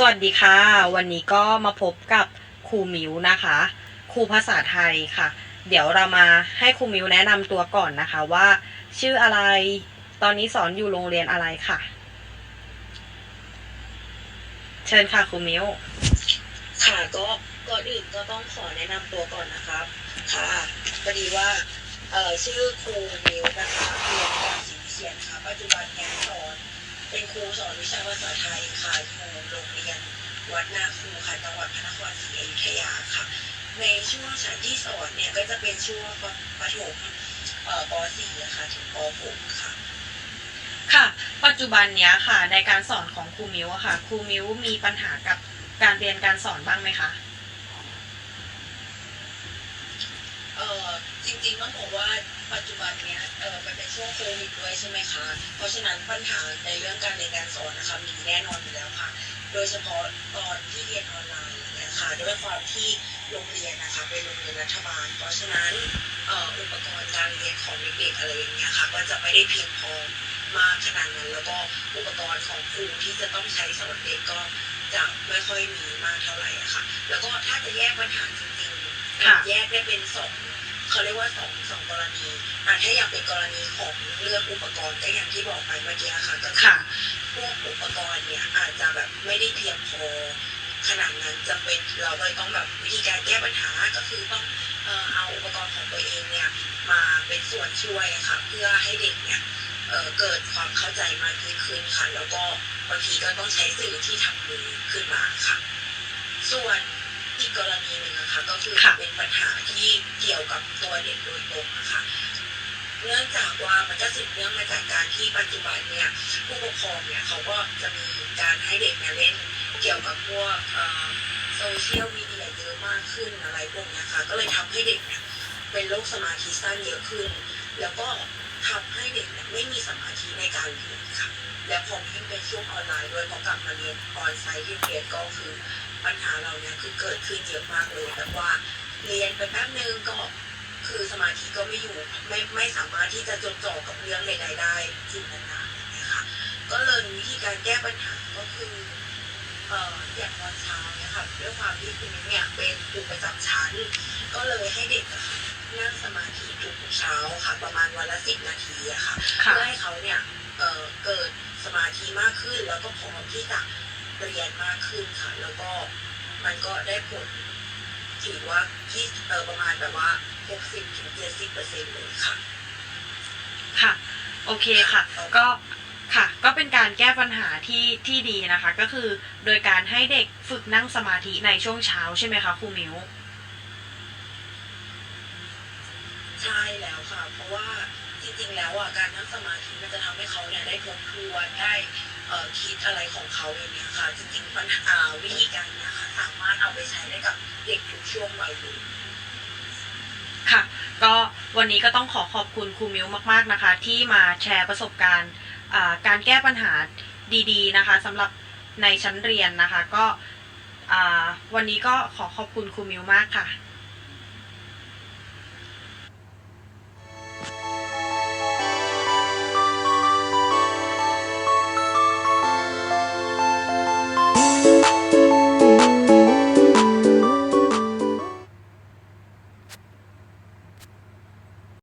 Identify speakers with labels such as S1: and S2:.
S1: สวัสดีค่ะ วันนี้ก็มาพบกับครูมิวนะคะครูภาษาไทยค่ะ เดี๋ยวเรามาให้ครูมิวแนะนำตัวก่อนนะคะว่า ชื่ออะไรตอนนี้สอนอยู่โรงเรียนอะไรค่ะ เชิญค่ะครูมิว
S2: ค่ะก็ก่อนอื่นก็ต้องขอแนะนำตัวก่อนนะครับ ค่ะพอดีว่าเอ่อชื่อครูมิวนะคะเรียนการเขียนค่ะปัจจุบันเนี่ยสอน เป็นครูสอนวิชาภาษาไทยค่ะอยู่โรงเรียนวัดนาครูค่ะจังหวัดพระนครศรีอยุธยาค่ะ ในช่วงชั้นที่สอนเนี่ยก็จะเป็นช่วงประถมเอ่อป .4 อะค่ะถึงป .6 ค่ะ
S1: ค่ะ ปัจจุบันเนี้ยค่ะในการสอนของครูมิวอะค่ะครูมิวมีปัญหากับการเรียนการสอนบ้างไหมคะ
S2: เออจริงๆต้องบอกว่า ปัจจุบันเนี้ยเออมันเป็นช่วงโควิดด้วยใช่ไหมคะ เพราะฉะนั้นปัญหาในเรื่องการเรียนการสอนนะคะมีแน่นอนอยู่แล้วค่ะ โดยเฉพาะตอนที่เรียนออนไลน์อย่างเงี้ยค่ะด้วยความที่โรงเรียนนะคะเป็นโรงเรียนรัฐบาล เพราะฉะนั้นเอ่ออุปกรณ์การเรียนของเด็กๆอะไรอย่างเงี้ยค่ะก็จะไม่ได้เพียงพอมากขนาดนั้นแล้วก็อุปกรณ์ของครูที่จะต้องใช้สอนเด็กก็จะไม่ค่อยมีมากเท่าไหร่อะค่ะ แล้วก็ถ้าจะแยกปัญหาจริงๆ
S1: ค่ะ
S2: แยกได้เป็นสอง เขาเรียกว่าสองสองกรณีอะถ้าอยากเป็นกรณีของเรื่องอุปกรณ์ก็อย่างที่บอกไปเมื่อกี้ค่ะก็คือ
S1: ค่ะ
S2: พวกอุปกรณ์เนี่ยอาจจะแบบไม่ได้เพียงพอขนาดนั้นจะเป็นเราเลยต้องแบบวิธีการแก้ปัญหาก็คือต้องเอ่อเอาอุปกรณ์ของตัวเองเนี่ยมาเป็นส่วนช่วยอะค่ะเพื่อให้เด็กเนี่ยเอ่อเกิดความเข้าใจมากยิ่งขึ้นค่ะแล้วก็บางทีก็ต้องใช้สื่อที่ทำมือขึ้นมาค่ะ ส่วน อีกกรณีหนึ่งนะคะก็คือ
S1: ค่ะ
S2: เป็นปัญหาที่เกี่ยวกับตัวเด็กโดยตรงนะคะเนื่องจากว่ามันก็สืบเนื่องมาจากการที่ปัจจุบันเนี่ยผู้ปกครองเนี่ยเขาก็จะมีการให้เด็กเนี่ยเล่นเกี่ยวกับพวกโซเชียลมีเดียเยอะมากขึ้นอะไรพวกเนี้ยค่ะก็เลยทำให้เด็กเนี่ยเป็นโรคสมาธิสั้นเยอะขึ้น แล้วก็ทำให้เด็กเนี่ยไม่มีสมาธิในการเรียนค่ะ และพอยิ่งเป็นช่วงออนไลน์ด้วยพอกลับมาเรียนออนไซต์ที่โรงเรียนก็คือ ปัญหาเราเนี่ยคือเกิดขึ้นเยอะมากเลยแบบว่า เรียนไปแป๊บนึงก็คือสมาธิก็ไม่อยู่ไม่ไม่สามารถที่จะจดจ่อกับเรื่องใดๆได้จริงนานๆนะคะก็เลยวิธีการแก้ปัญหาก็คือเอ่ออย่างตอนเช้าเนี่ยค่ะด้วยความที่คุณมิ้นเนี่ยเป็นครูประจำชั้น ก็เลยให้เด็กอะค่ะนั่งสมาธิทุกๆเช้าค่ะ ประมาณวันละสิบนาทีอะค่ะ
S1: ค่ะ
S2: เพื่อให้เขาเนี่ยเอ่อเกิดสมาธิมากขึ้นแล้วก็พร้อมที่จะ เรียนมากขึ้นค่ะ แล้วก็มันก็ได้ผลถือว่าที่เออประมาณแบบว่า 60ถึง70เปอร์เซ็นต์เลยค่ะ
S1: ค่ะ โอเคค่ะ ก็ค่ะ ก็เป็นการแก้ปัญหาที่ที่ดีนะคะ ก็คือโดยการให้เด็กฝึกนั่งสมาธิในช่วงเช้าใช่ไหมคะครูมิว
S2: ใช่แล้วค่ะ เพราะว่าจริงๆแล้วอะการนั่งสมาธิมันจะทำให้เขาเนี่ยได้ทบทวนได้เอ่อ คิดอะไรของเขาอย่างเนี้ยค่ะจริงๆปัญหาวิธีการเนี้ยค่ะสามารถเอาไปใช้ได้กับเด็กทุกช่วงวัยเลย
S1: ค่ะ ก็วันนี้ก็ต้องขอขอบคุณครูมิวมาก ๆนะคะ ที่มาแชร์ประสบการณ์อ่าการแก้ปัญหาดีๆนะคะสำหรับในชั้นเรียนนะคะ ก็อ่าวันนี้ก็ขอขอบคุณครูมิวมากค่ะ